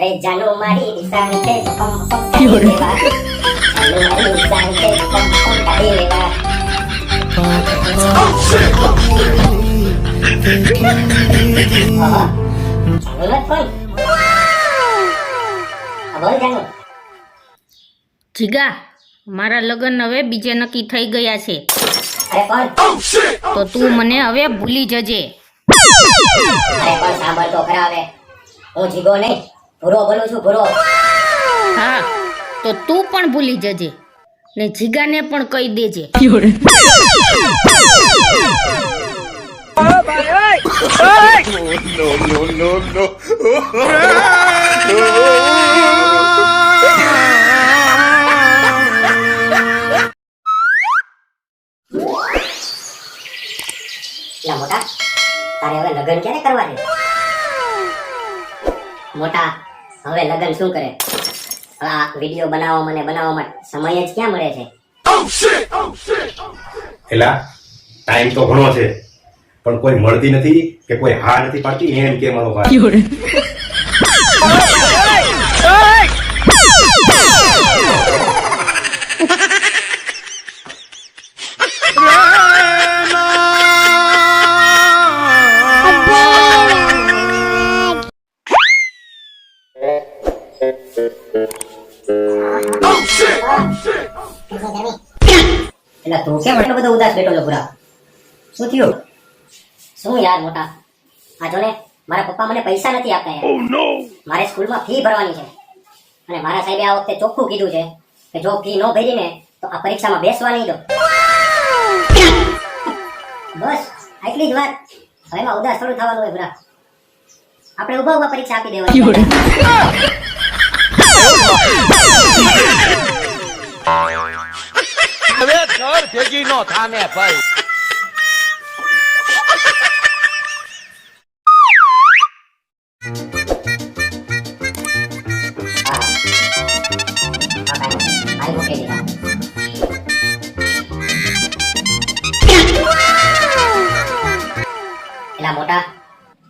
અરે મારી છે પમ પમ લેવા. મારી છે પમ પમ લેવા. જીગા મારા લગ્ન હવે બીજે નક્કી થઈ ગયા છે. તો તું મને હવે ભૂલી જજે. અરે પણ સાંભળ તો ખરા હવે? હું જીગો નહીં. ભૂરો બનું છું ભરો. હા તો તું પણ ભૂલી જજે ને જીગાને પણ કહી દેજે. મોટા તારે હવે લગ્ન ક્યારે કરવાની મોટા હવે લગન શું કરે? આ વીડિયો બનાવવા મને બનાવવામાં સમય જ ક્યાં મળે છે? એલા ટાઈમ તો ઘણો છે પણ કોઈ મળતી નથી કે કોઈ હા નથી પાડતી? એમ કે મારો ભાઈ. એટલે તું કેમ એટલો બધો ઉદાસ બેઠો છો પૂરા શું થયું? શું યાર મોટા? આ જો મારા પપ્પા મને પૈસા નથી આપતા યાર. મારે સ્કૂલમાં ફી ભરવાની છે. અને મારા સાહેબે આ વખતે ચોખ્ખું કીધું છે કે જો ફી ન ભરી ને તો આ પરીક્ષામાં બેસવા નહીં દો. બસ આટલી જ વાત. હવે એમાં ઉદાસ થોડું થવાનું હોય પૂરા આપણે ઊભા ઊભા પરીક્ષા આપી દેવાની. હવે ઘર ભેગી નો થાને ભાઈ. મોટા,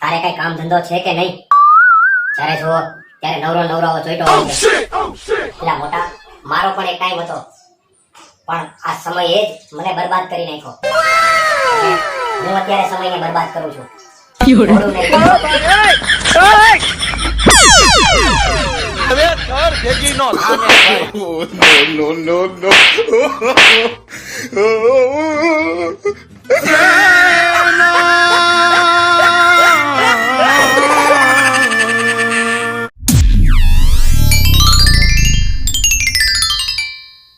તારે કઈ કામ ધંધો છે કે નહીં? જ્યારે જુઓ ત્યારે નવરો નવરો જોઈતો હોય છે. મોટા મારો પણ એક ટાઈમ હતો. પણ આ સમયે જ મને બરબાદ કરી નાખ્યો. હું અત્યારે સમયને બરબાદ કરું છું. નહીં. હવે ઘર ભેગી નો